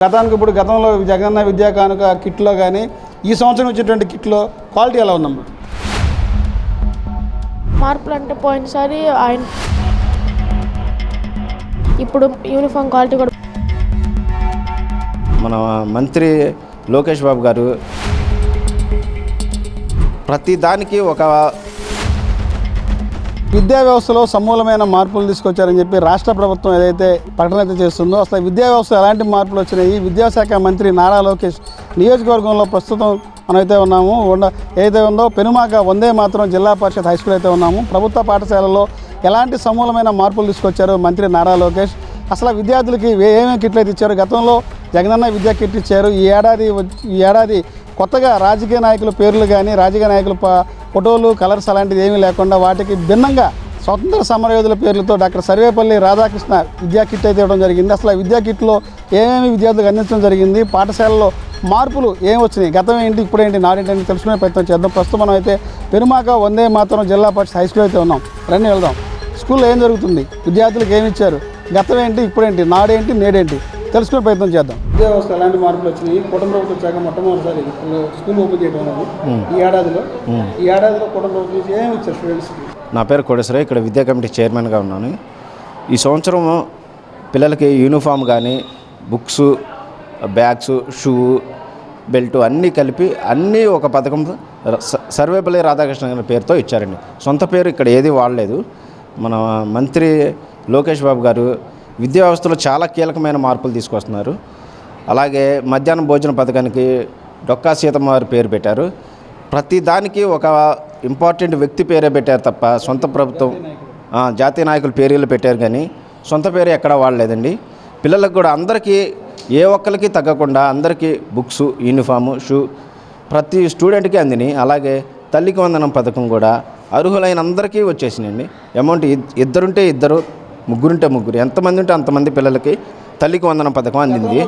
గతానికి ఇప్పుడు గతంలో జగనన్న విద్యా కానుక కిట్లో కానీ ఈ సంవత్సరం వచ్చేటువంటి కిట్లో క్వాలిటీ ఎలా ఉందమ్మా? మార్పులు అంటే పోయినసారి ఆయన ఇప్పుడు యూనిఫామ్ క్వాలిటీ కూడా మన మంత్రి లోకేష్ బాబు గారు ప్రతి దానికి ఒక విద్యా వ్యవస్థలో సమూలమైన మార్పులు తీసుకొచ్చారని చెప్పి రాష్ట్ర ప్రభుత్వం ఏదైతే ప్రకటన అయితే చేస్తుందో అసలు విద్యా వ్యవస్థ ఎలాంటి మార్పులు వచ్చినాయి? విద్యాశాఖ మంత్రి నారా లోకేష్ నియోజకవర్గంలో ప్రస్తుతం మనమైతే ఉన్నాము ఉండ ఏదైతే ఉందో పెనుమాక వందే మాత్రం జిల్లా పరిషత్ హై స్కూల్ అయితే ఉన్నాము. ప్రభుత్వ పాఠశాలలో ఎలాంటి సమూలమైన మార్పులు తీసుకొచ్చారు మంత్రి నారా లోకేష్? అసలు విద్యార్థులకి ఏమేమి కిట్లు అయితే ఇచ్చారు? గతంలో జగనన్న విద్యా కిట్ ఇచ్చారు. ఈ ఏడాది వచ్చి- ఈ ఏడాది కొత్తగా రాజకీయ నాయకుల పేర్లు కానీ రాజకీయ నాయకుల ఫోటోలు కలర్స్ అలాంటిది ఏమీ లేకుండా వాటికి భిన్నంగా స్వతంత్ర సమరయోధుల పేర్లతో డాక్టర్ సర్వేపల్లి రాధాకృష్ణ విద్యా కిట్ అయితే ఇవ్వడం జరిగింది. అసలు ఆ విద్యా కిట్లో ఏమేమి విద్యార్థులకు అందించడం జరిగింది? పాఠశాలలో మార్పులు ఏం వచ్చినాయి? గతం ఏంటి? ఇప్పుడేంటి నాడేంటి అని తెలుసుకునే ప్రయత్నం చేద్దాం. ప్రస్తుతం మనం అయితే పెరుమాక వందే మాత్రం జిల్లా పరిషత్ హై స్కూల్ అయితే ఉన్నాం. రండి వెళ్దాం. స్కూల్లో ఏం జరుగుతుంది? విద్యార్థులకు ఏమి ఇచ్చారు? గతం ఏంటి? ఇప్పుడేంటి? నాడేంటి? నేడేంటి? తెలుసుకునే ప్రయత్నం చేద్దాం. విద్యా వ్యవస్థ ఎలాంటి మార్పులు వచ్చినాయి? కుటుంబ ప్రభుత్వం వచ్చాక మొట్టమొదటిసారి స్కూల్ ఓపెన్ చేయడం అనేది ఈ ఏడాదిలో. ఈ ఏడాదిలో కుటుంబ ప్రభుత్వం ఏమి ఇచ్చారు స్టూడెంట్స్కి నా పేరు కోటేశ్వరరావు ఇక్కడ విద్యా కమిటీ చైర్మన్గా ఉన్నాను. ఈ సంవత్సరం పిల్లలకి యూనిఫామ్ కానీ బుక్స్ బ్యాగ్స్ షూ బెల్ట్ అన్నీ కలిపి అన్నీ ఒక పథకం సర్వేపల్లి రాధాకృష్ణ గారి పేరుతో ఇచ్చారండి. సొంత పేరు ఇక్కడ ఏది వాడలేదు. మన మంత్రి లోకేష్ బాబు గారు విద్యా వ్యవస్థలో చాలా కీలకమైన మార్పులు తీసుకొస్తున్నారు. అలాగే మధ్యాహ్నం భోజన పథకానికి డొక్కా సీతమ్మ వారి పేరు పెట్టారు. ప్రతి దానికి ఒక ఇంపార్టెంట్ వ్యక్తి పేరే పెట్టారు తప్ప సొంత ప్రభుత్వం జాతీయ నాయకుల పేర్లు పెట్టారు కానీ సొంత పేరు ఎక్కడా వాడలేదండి. పిల్లలకు కూడా అందరికీ ఏ ఒక్కరికి తగ్గకుండా అందరికీ బుక్స్ యూనిఫాము షూ ప్రతి స్టూడెంట్కి అందిని. అలాగే తల్లికి వందనం పథకం కూడా అర్హులైన అందరికీ వచ్చేసినాయండి. అమౌంట్ ఇద్దరుంటే ఇద్దరు ముగ్గురుంటే ముగ్గురు. ఎంతమంది ఉంటే అంతమంది పిల్లలకి తల్లికి వందనం పథకం అందింది.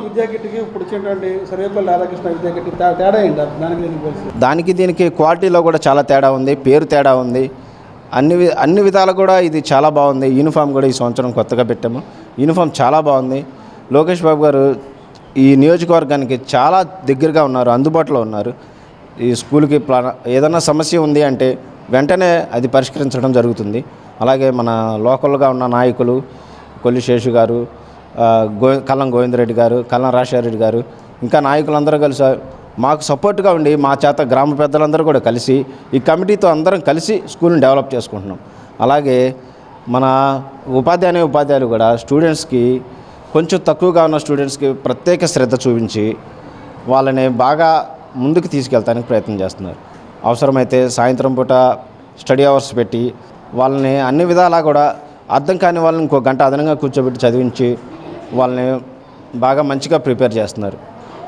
దానికి దీనికి క్వాలిటీలో కూడా చాలా తేడా ఉంది పేరు తేడా ఉంది. అన్ని అన్ని విధాలు కూడా ఇది చాలా బాగుంది. యూనిఫామ్ కూడా ఈ సంవత్సరం కొత్తగా పెట్టాము. యూనిఫామ్ చాలా బాగుంది. లోకేష్ బాబు గారు ఈ నియోజకవర్గానికి చాలా దగ్గరగా ఉన్నారు అందుబాటులో ఉన్నారు. ఈ స్కూల్కి ప్లా ఏదైనా సమస్య ఉంది అంటే వెంటనే అది పరిష్కరించడం జరుగుతుంది. అలాగే మన లోకల్గా ఉన్న నాయకులు కొల్లి శేషు గారు గో కల్లం గోవిందరెడ్డి గారు కల్లం రాజశేఖరెడ్డి గారు ఇంకా నాయకులందరూ కలిసి మాకు సపోర్ట్గా ఉండి మా చేత గ్రామ పెద్దలందరూ కూడా కలిసి ఈ కమిటీతో అందరం కలిసి స్కూల్ని డెవలప్ చేసుకుంటున్నాం. అలాగే మన ఉపాధ్యాయుని ఉపాధ్యాయులు కూడా స్టూడెంట్స్కి కొంచెం తక్కువగా ఉన్న స్టూడెంట్స్కి ప్రత్యేక శ్రద్ధ చూపించి వాళ్ళని బాగా ముందుకు తీసుకెళ్తానికి ప్రయత్నం చేస్తున్నారు. అవసరమైతే సాయంత్రం పూట స్టడీ అవర్స్ పెట్టి వాళ్ళని అన్ని విధాలా కూడా అర్థం కాని వాళ్ళని ఇంకో గంట అదనంగా కూర్చోబెట్టి చదివించి వాళ్ళని బాగా మంచిగా ప్రిపేర్ చేస్తున్నారు.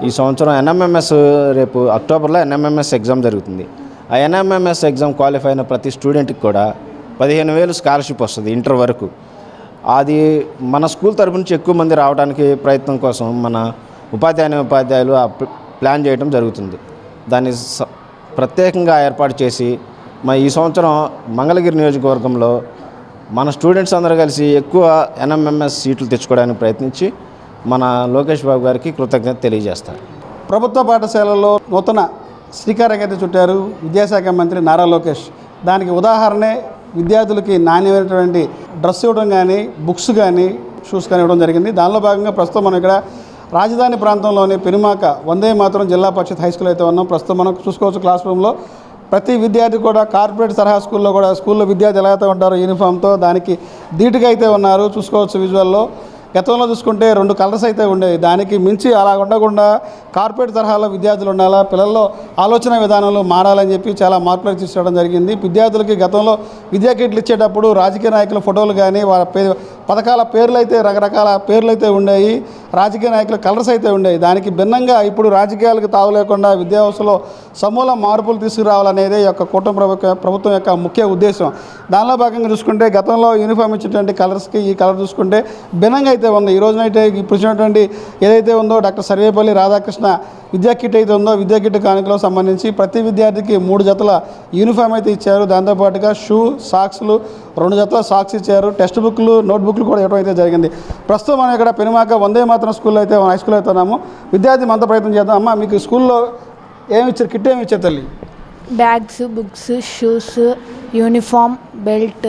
ఈ సంవత్సరం ఎన్ఎంఎంఎస్ రేపు అక్టోబర్లో ఎన్ఎంఎంఎస్ ఎగ్జామ్ జరుగుతుంది. ఆ ఎన్ఎంఎంఎస్ ఎగ్జామ్ క్వాలిఫై అయిన ప్రతి స్టూడెంట్కి కూడా పదిహేను వేలు స్కాలర్షిప్ వస్తుంది ఇంటర్ వరకు. అది మన స్కూల్ తరపు నుంచి ఎక్కువ మంది రావడానికి ప్రయత్నం కోసం మన ఉపాధ్యాయుని ఉపాధ్యాయులు ఆ ప్లాన్ చేయడం జరుగుతుంది. దాన్ని స- ప్రత్యేకంగా ఏర్పాటు చేసి మా ఈ సంవత్సరం మంగళగిరి నియోజకవర్గంలో మన స్టూడెంట్స్ అందరూ కలిసి ఎక్కువ ఎన్ఎంఎంఎస్ సీట్లు తెచ్చుకోవడానికి ప్రయత్నించి మన లోకేష్ బాబు గారికి కృతజ్ఞత తెలియజేస్తారు. ప్రభుత్వ పాఠశాలలో నూతన శ్రీకారం చుట్టారు విద్యాశాఖ మంత్రి నారా లోకేష్. దానికి ఉదాహరణే విద్యార్థులకి నాణ్యమైనటువంటి డ్రెస్ ఇవ్వడం కానీ బుక్స్ కానీ షూస్ కానీ ఇవ్వడం జరిగింది. దానిలో భాగంగా ప్రస్తుతం మనం ఇక్కడ రాజధాని ప్రాంతంలోని పెనుమాక వందే మాత్రం జిల్లా పరిషత్ హై స్కూల్ అయితే ఉన్నాం. ప్రస్తుతం మనం చూసుకోవచ్చు క్లాస్ రూమ్లో. ప్రతి విద్యార్థి కూడా కార్పొరేట్ తరహా స్కూల్లో కూడా స్కూల్లో విద్యార్థి ఎలా అయితే ఉంటారో యూనిఫామ్తో దానికి ధీటుగా అయితే ఉన్నారు. చూసుకోవచ్చు విజువల్లో. గతంలో చూసుకుంటే రెండు కలర్స్ అయితే ఉండేవి. దానికి మించి అలా ఉండకుండా కార్పొరేట్ తరహాలో విద్యార్థులు ఉండాలా? పిల్లల్లో ఆలోచన విధానంలో మారాలని చెప్పి చాలా మార్పులు తీసుకోవడం జరిగింది. విద్యార్థులకి గతంలో విద్యా కిట్లు ఇచ్చేటప్పుడు రాజకీయ నాయకుల ఫోటోలు కానీ వాళ్ళ పే పథకాల పేర్లు అయితే రకరకాల పేర్లు అయితే ఉండేవి. రాజకీయ నాయకుల కలర్స్ అయితే ఉండేవి. దానికి భిన్నంగా ఇప్పుడు రాజకీయాలకు తావు లేకుండా విద్యా సమూల మార్పులు తీసుకురావాలనేదే ఈ యొక్క కూటమి ప్రభుత్వ ప్రభుత్వం యొక్క ముఖ్య ఉద్దేశం. దానిలో భాగంగా చూసుకుంటే గతంలో యూనిఫామ్ ఇచ్చినటువంటి కలర్స్కి ఈ కలర్ చూసుకుంటే భిన్నంగా అయితే ఉంది. ఈ రోజునైతే ఇప్పుడు ఇచ్చినటువంటి ఏదైతే ఉందో డాక్టర్ సర్వేపల్లి రాధాకృష్ణ విద్యా కిట్ అయితే ఉందో విద్యా కిట్ కానుకలకు సంబంధించి ప్రతి విద్యార్థికి మూడు జతల యూనిఫామ్ అయితే ఇచ్చారు. దాంతోపాటుగా షూ సాక్స్లు రెండు జతల సాక్స్ ఇచ్చారు. టెక్స్ట్ బుక్లు నోట్బుక్లు కూడా ఇవ్వడం అయితే జరిగింది. ప్రస్తుతం మనం ఇక్కడ పెనుమాక వందే మాత్రం స్కూల్లో అయితే హై స్కూల్లో అయితే ఉన్నాము. విద్యార్థి మనతో ప్రయత్నం చేద్దాం. అమ్మ మీకు స్కూల్లో ఏమి ఇచ్చారు? కిట్ ఏమి ఇచ్చారు తల్లి? Bags books shoes uniform belt.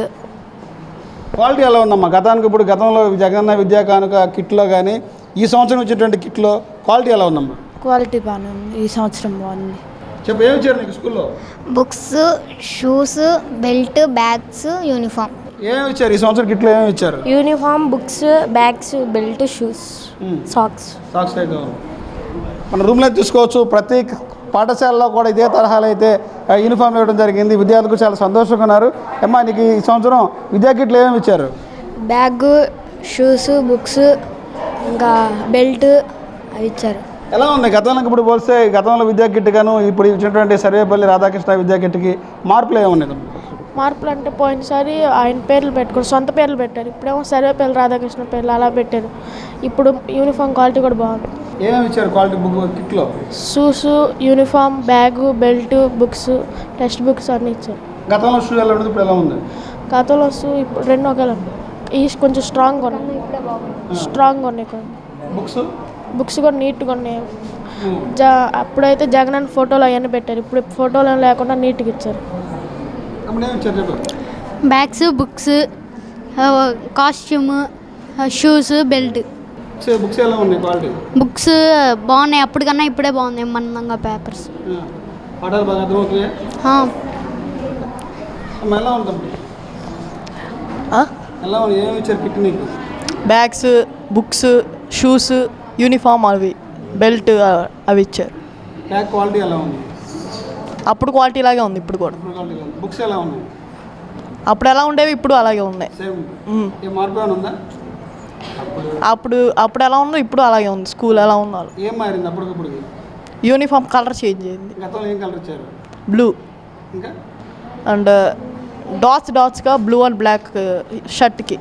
Quality ఎలా ఉందమ్మా? గతానికి ఇప్పుడు గతంలో జగనన్న విద్యా కానుక కిట్లో కానీ ఈ సంవత్సరం ఇచ్చేటువంటి కిట్లో క్వాలిటీ ఎలా ఉందమ్మా? క్వాలిటీ బాగానే ఉంది. ఈ సంవత్సరం బాగుంది. చెప్పు ఏమి ఇచ్చారు నీకు స్కూల్లో? Books shoes belt bags uniform. ఏమి ఇచ్చారు? ఈ సంవత్సరం కిట్లో ఏమి ఇచ్చారు? Uniform books bags belt shoes. Socks socks అయితే ఉంది. మన రూమ్లో చూసుకోవచ్చు. ప్రతి పాఠశాలలో కూడా ఇదే తరహాలో అయితే ఆ, యూనిఫామ్ ఇవ్వడం జరిగింది. విద్యార్థులు చాలా సంతోషంగా ఉన్నారు. అమ్మా నీకు ఈ సంవత్సరం విద్యా కిట్లు ఏమేమి ఇచ్చారు? బ్యాగ్ షూస్ బుక్స్ ఇంకా బెల్ట్ అవి ఇచ్చారు. ఎలా ఉంది? గతంలోకి ఇప్పుడు పోలిస్తే గతంలో విద్యా కిట్ గాను ఇప్పుడు ఇచ్చినటువంటి సర్వేపల్లి రాధాకృష్ణ విద్యా కిట్కి మార్పులు ఏమున్నాయి? మార్పులు అంటే పోయినసారి ఆయన పేర్లు పెట్టుకుని సొంత పేర్లు పెట్టారు. ఇప్పుడేమో సర్వేపల్లి రాధాకృష్ణ పేర్లు అలా పెట్టారు. ఇప్పుడు యూనిఫామ్ క్వాలిటీ కూడా బాగుంది. ఏమేమి ఇచ్చారు quality book కిట్లో? Shoes uniform bag belt books textbooks అన్నీ ఇచ్చారు. గతంలో షూ ఎలా ఉండదు ఇప్పుడు ఎలా ఉంది? గతంలో షూ ఇప్పుడు రెండు ఒకేలా ఉన్నాయి. ఈ కొంచెం స్ట్రాంగ్గా ఉన్నాయి. స్ట్రాంగ్గా ఉన్నాయి కొన్ని. బుక్స్ బుక్స్ కూడా నీట్గా ఉన్నాయి. జా అప్పుడైతే జగనన్న ఫోటోలు అవన్నీ పెట్టారు. ఇప్పుడు ఫోటోలు లేకుండా నీట్గా ఇచ్చారు అప్పుడు ఏమి ఇచ్చారు చెప్పు bags books costume shoes belt. Books books ఎలా ఉన్నాయి క్వాలిటీ? బుక్స్ బాగున్నాయి. అప్పటికన్నా ఇప్పుడే బాగున్నాయి. మందంగా పేపర్స్. పాఠాలు బాగా అర్థమవుతున్నాయా అమ్మ ఎలా ఉంటుంది ఎలా ఉంది? ఏమి ఇచ్చారు కిట్ నీకు? బ్యాగ్స్ బుక్స్ షూస్ యూనిఫామ్ అవి బెల్ట్ అవి ఇచ్చారు. బ్యాగ్ క్వాలిటీ ఎలా ఉంది? అప్పుడు క్వాలిటీ లాగే ఉంది ఇప్పుడు కూడా. బుక్స్ ఎలా ఉన్నాయి? అప్పుడు ఎలా ఉండేవి? ఇప్పుడు అలాగే ఉన్నాయి. ఏ మార్పు ఏమైనా ఉందా? అప్పుడు అప్పుడు ఎలా ఉందో ఇప్పుడు అలాగే ఉంది. స్కూల్ ఎలా ఉన్నారు ఏం మారింది అప్పటికప్పుడు? యూనిఫామ్ కలర్ చేంజ్ అయింది. గతంలో ఏం కలర్ ఇచ్చారు? బ్లూ. ఇంకా? అండ్ డాట్స్ డాట్స్గా బ్లూ అండ్ బ్లాక్ షర్ట్కి.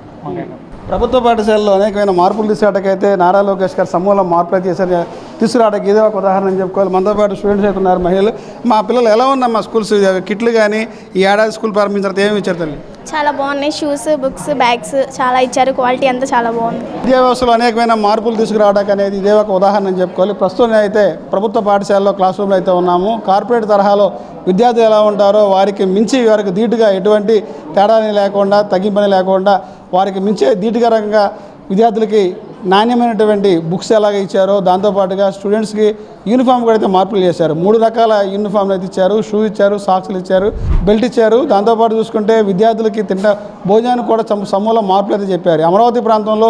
ప్రభుత్వ పాఠశాలలో అనేకమైన మార్పులు తీసుకురావడానికైతే నారా లోకేష్ గారు సమూల మార్పులు చేశారు. తీసుకురావడానికి ఇదే ఒక ఉదాహరణ అని చెప్పుకోవాలి. మనతో పాటు స్టూడెంట్స్ అయితే ఉన్నారు మహిళలు. మా పిల్లలు ఎలా ఉన్నాం మా స్కూల్స్ కిట్లు కానీ ఈ ఏడాది స్కూల్ ప్రారంభించిన తర్వాత ఏమి ఇచ్చారు తల్లి? చాలా బాగున్నాయి. షూస్ బుక్స్ బ్యాగ్స్ చాలా ఇచ్చారు. క్వాలిటీ అంతా చాలా బాగుంది. విద్యా వ్యవస్థలో అనేకమైన మార్పులు తీసుకురావడానికి అనేది ఇదే ఒక ఉదాహరణ అని చెప్పుకోవాలి. ప్రస్తుతం అయితే ప్రభుత్వ పాఠశాలలో క్లాస్ రూమ్లో అయితే ఉన్నాము. కార్పొరేట్ తరహాలో విద్యార్థులు ఎలా ఉంటారో వారికి మించి వారికి ధీటుగా ఎటువంటి తేడాని లేకుండా తగ్గింపని లేకుండా వారికి మించే ధీటుకరంగా విద్యార్థులకి నాణ్యమైనటువంటి బుక్స్ ఎలాగ ఇచ్చారో దాంతోపాటుగా స్టూడెంట్స్కి యూనిఫామ్ కూడా అయితే మార్పులు చేశారు. మూడు రకాల యూనిఫామ్లు అయితే ఇచ్చారు. షూ ఇచ్చారు సాక్స్లు ఇచ్చారు బెల్ట్ ఇచ్చారు. దాంతోపాటు చూసుకుంటే విద్యార్థులకి తింట భోజనానికి కూడా సమ- సమూల మార్పులు అయితే చెప్పారు. అమరావతి ప్రాంతంలో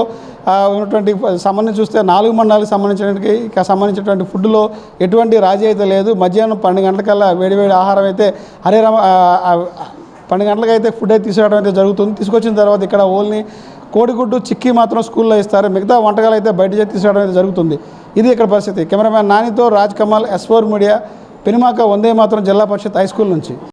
ఉన్నటువంటి సంబంధించి చూస్తే నాలుగు మండలాలకు సంబంధించినటువంటి సంబంధించినటువంటి ఫుడ్లో ఎటువంటి రాజీ అయితే లేదు. మధ్యాహ్నం పన్నెండు గంటలకల్లా వేడివేడి ఆహారం అయితే హరే రామ పన్నెండు గంటలకైతే ఫుడ్ అయితే తీసుకురావడం అయితే జరుగుతుంది. తీసుకొచ్చిన తర్వాత ఇక్కడ ఓన్లీ కోడిగుడ్డు చిక్కీ మాత్రం స్కూల్లో ఇస్తారు. మిగతా వంటకాలు అయితే బయట చేసి తీసుకురావడం అయితే జరుగుతుంది. ఇది ఇక్కడ పరిస్థితి. Cameraman నానితో Raj Kamal S four media Penumaka వందే మాత్రం జిల్లా పరిషత్ హై స్కూల్ నుంచి.